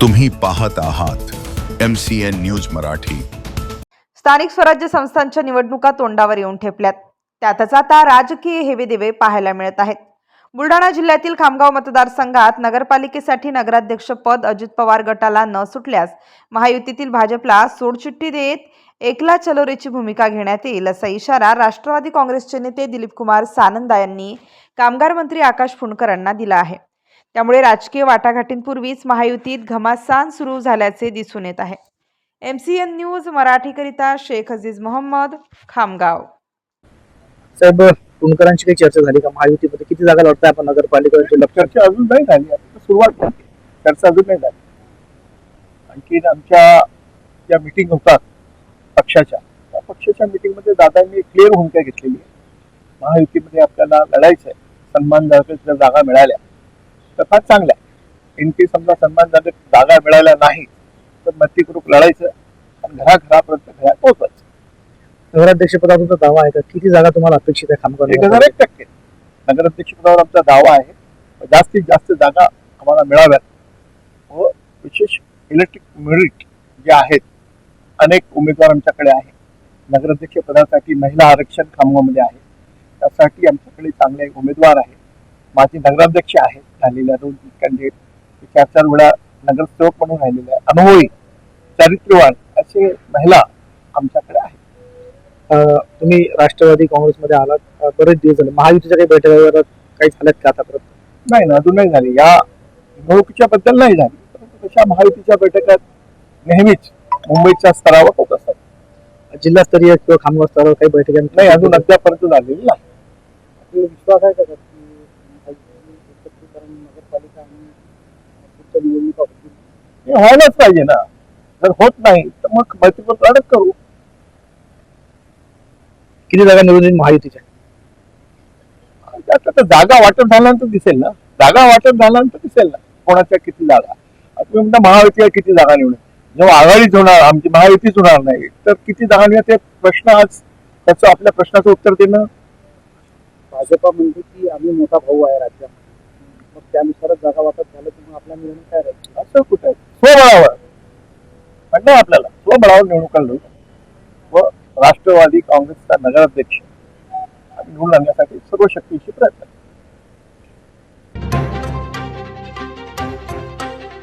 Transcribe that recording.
तुम्ही पाहत आहात M C N news Marathi. स्थानिक स्वराज्य संस्थांच्या निवडणुका तोंडावर येऊन ठेपल्यात. त्यातच आता राजकीय हेवेदेवे पाहायला मिळत आहेत. बुलढाणा जिल्ह्यातील खामगाव मतदारसंघात नगरपालिकेसाठी नगराध्यक्ष पद अजित पवार गटाला न सुटल्यास महायुतीतील भाजपला सोडचिठ्ठी देत एकला चलोरेची भूमिका घेण्यात येईल असा इशारा राष्ट्रवादी काँग्रेसचे नेते दिलीप कुमार सानंदा यांनी कामगार मंत्री आकाश फुंडकरांना दिला आहे. त्यामुळे राजकीय वाटाघाटींपूर्वीच महायुतीत घमासान सुरू झाल्याचे दिसून येत आहे. एम सी एन न्यूज मराठीकरिता शेख अजीज मोहम्मद खामगाव. साहेब कुणकरांची काही चर्चा झाली का? महायुतीमध्ये किती जागा लढताय आपण नगरपालिकेचे लक्ष चर्चा अजून नाही झाली. आता सुरुवात झाली. चर्चा अजून नाही झाली. आणखी आमच्या ज्या मिटिंग होतात पक्षाच्या त्या पक्षाच्या मिटिंगमध्ये दादांनी क्लिअर भूमिका घेतलेली आहे. महायुतीमध्ये आपल्याला लढायचं आहे सन्मानजनक जर जागा मिळाल्या. फार चांगल्या. आहे इन केस समजा सन्मानजनक जागा मिळाल्या नाही तर मत्तीकृप लढायचं आणि घराघरापर्यंत घरात पोहोचायचं. नगराध्यक्ष पदाचा दावा आहे का? किती जागा तुम्हाला अपेक्षित आहे एक हजार खामगाव एक टक्के. नगराध्यक्ष पदावर आमचा दावा आहे जास्तीत जास्त जागा आम्हाला मिळाव्यात. व विशेष इलेक्ट्रिक मेरिट जे आहेत अनेक उमेदवार आमच्याकडे आहेत. नगराध्यक्ष पदासाठी महिला आरक्षण खामगावमध्ये आहे. त्यासाठी आमच्याकडे चांगले उमेदवार आहेत माझे नगराध्यक्ष आहेत. झालेल्या दोन कॅन्डिडेट चार चार वेळा नगरसेवक म्हणून राहिलेले आहे अनुभवी चारित्र्यवान असे महिला आमच्याकडे आहेत. तुम्ही राष्ट्रवादी काँग्रेसमध्ये आलात. बरेच दिवस झाले. महायुतीच्या काही बैठकावर काही झाल्यात का आतापर्यंत? नाही ना अजून नाही झाली. या निवडणुकीच्या बद्दल नाही झाली. परंतु तशा महायुतीच्या बैठकात नेहमीच मुंबईच्या स्तरावर होत असतात. जिल्हास्तरीय किंवा खामगाव स्तरावर काही बैठका नाही अजून अद्यापर्यंत झालेली नाही. विश्वास आहे का नगरपालिका आणि निवडणुका होतील हे व्हायलाच पाहिजे ना. जर होत नाही तर मग मैत्रीपूर्ण लढत करू. किती जागा निवडून महायुतीच्या? त्यात आता जागा वाटप झाल्यानंतर दिसेल ना. जागा वाटप झाल्यानंतर दिसेल ना. कोणाच्या किती जागा. तुम्ही म्हणता महायुतीला किती जागा निवडून. जेव्हा आघाडीच होणार आमची महायुतीच होणार नाही तर किती जागा निवडणार ते प्रश्न आज त्याचं आपल्या प्रश्नाचं उत्तर देणं. भाजपा म्हणते की आम्ही मोठा भाऊ आहे राज्यात मग त्यानुसारच जागा वाटप झालं तर मग आपला निर्णय काय राहील? असं कुठं आहे? स्वबळावर. म्हणणं आपल्याला स्वबळावर निवडणुका लढू व राष्ट्रवादी काँग्रेसचा नगराध्यक्ष निवडून आणण्यासाठी सर्व शक्तीशी प्रयत्न